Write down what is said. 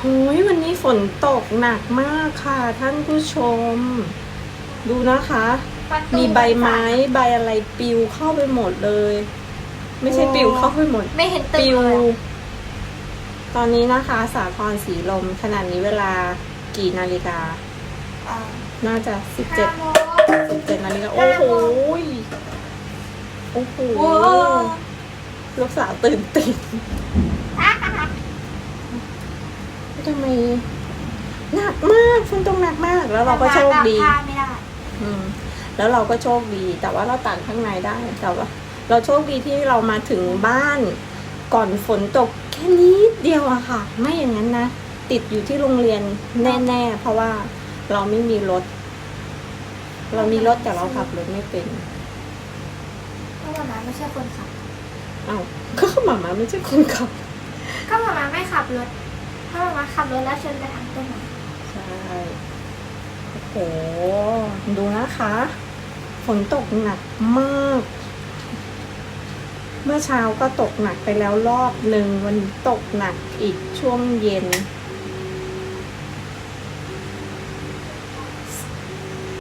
โอ้ยวันนี้ฝนตกหนักมากค่ะท่านผู้ชม ดูนะคะ ประตูมีใบไม้ใบอะไรปลิวเข้าไปหมดเลย ไม่ใช่ปลิวเข้าไปหมด ไม่เห็นตึปกลิว เลยตอนนี้นะคะ สาทรสีลมขนาดนี้เวลากี่นาฬิกา อ่าน่าจะสิบห้าเจ็ดโมงเจ็ดนาฬิกา โอ้โหยโอ้โห โอ้ลูกสาวตื่นติด ทำไมหนักมากฝนตกหนักมาก แล้วเราก็โชคดี ผ้าไม่ได้อืม แล้วเราก็โชคดี แต่ว่าเราตากข้างในได้แต่ว่า เราโชคดีที่เรามาถึงบ้าน ก่อนฝนตกแค่นิดเดียวอะค่ะ ไม่อย่างนั้นนะติดอยู่ที่โรงเรียนแน่ๆ เพราะว่าเราไม่มีรถ เรามีรถแต่เราขับรถไม่เป็นก็หมามาไม่ใช่คนขับ เอ้าก็หมามาไม่ใช่คนขับ ก็หมามาไม่ขับรถ ถ้ามามาขับรถแล้วชนกระถางต้นไม้ใช่โอ้โหดูนะคะ ฝนตกหนักมาก เมื่อเช้าก็ตกหนักไปแล้วรอบหนึ่งวันนี้ตกหนักอีกช่วงเย็น